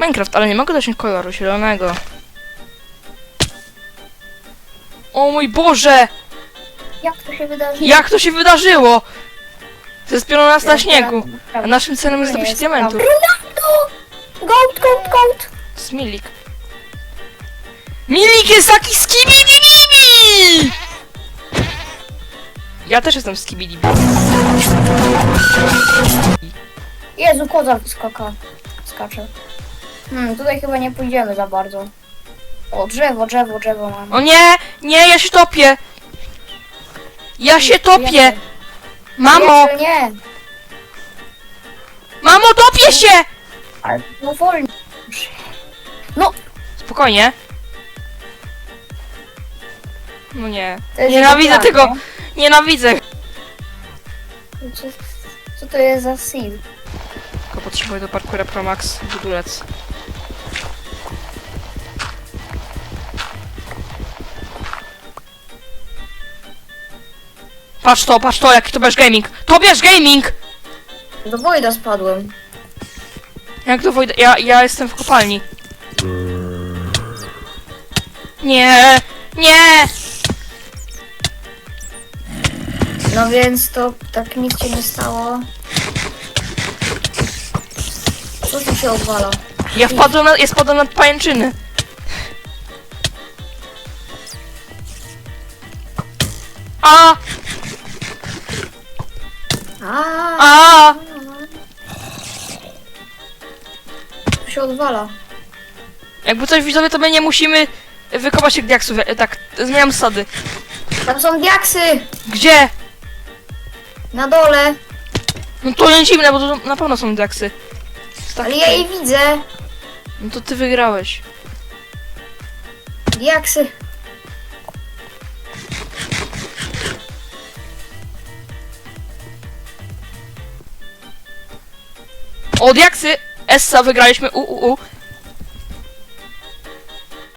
Minecraft, ale nie mogę dosiąść koloru zielonego. O mój Boże! Jak to się wydarzyło? Jak to się wydarzyło? Zespiona nas na śniegu. A naszym celem jest zdobyć diamentów. Ronaldo! Goat, goat, goat! Jest Milik. Milik jest taki skibidi Ja też jestem skibidi Jezu, kozak skaka. Skacze. Hmm, tutaj chyba nie pójdziemy za bardzo. O, drzewo, drzewo, drzewo mam. O nie! Nie, ja się topię! Ja się topię! Mamo! Jeszcze nie! Mamo, topię się! Ale no wolno. No, Spokojnie. No nie. to jest Nienawidzę tak, tego! nie? Nienawidzę! Co, co to jest za seal? Tylko potrzebuję do parkura Pro Max budulec. Patrz to, patrz to, jaki to bierz gaming! To bierz gaming! Do Wojda spadłem. Jak to Wojda... Ja, ja jestem w kopalni. Nie! Nie! No więc to tak nic się nie stało. Co tu się odwala? Ja wpadłem na, ja spadłem na pajęczyny. A! A, A! tu się odwala. Jakby coś widzowie, to my nie musimy wykopać tych diaksów. Ja- Tak, zmieniam sady. Tam są diaksy! Gdzie? Na dole! No to nie dziwne, bo to na pewno są diaksy. Tak, Ale ja je widzę! No to ty wygrałeś. Diaksy! O, diaksy! Essa, wygraliśmy. U, u, u.